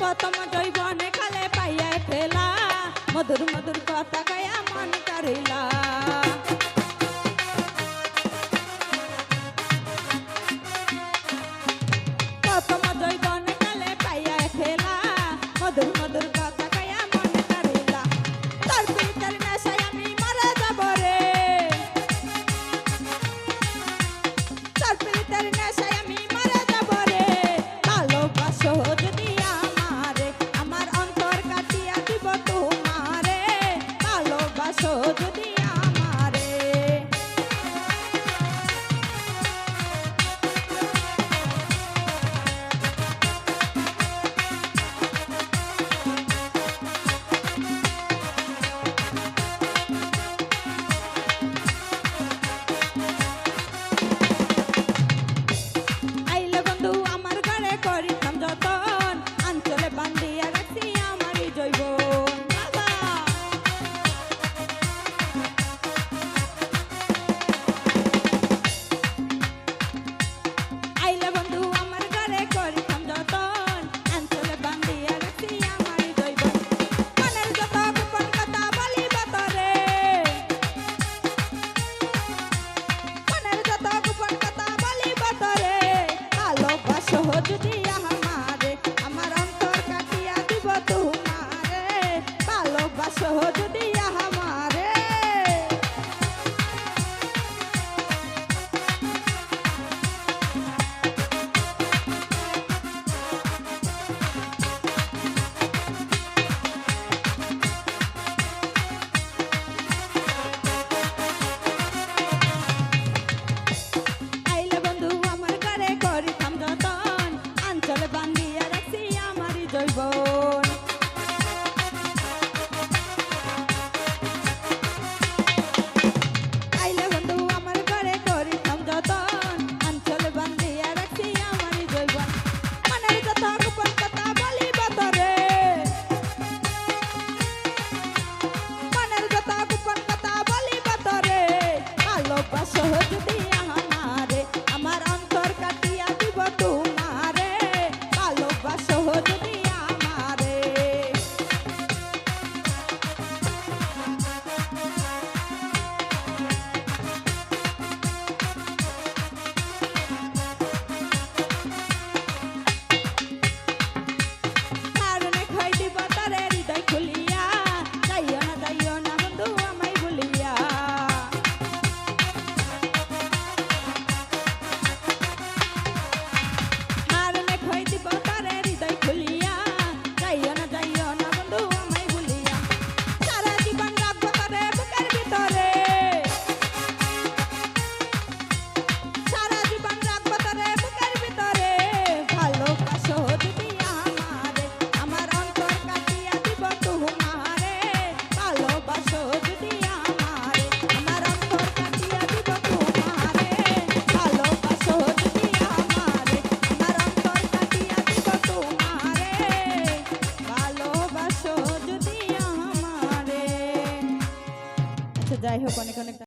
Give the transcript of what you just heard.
প্রথম জৈবনে কালে পাইয়া ফেলা। মধুর মধুর কথা কয়া মন করিলা প্রথম জৈবনে কালে পাইয়া ফেলা। মধুর মধুর সহজ দিয়া সহজ যাই হোক অনেক অনেক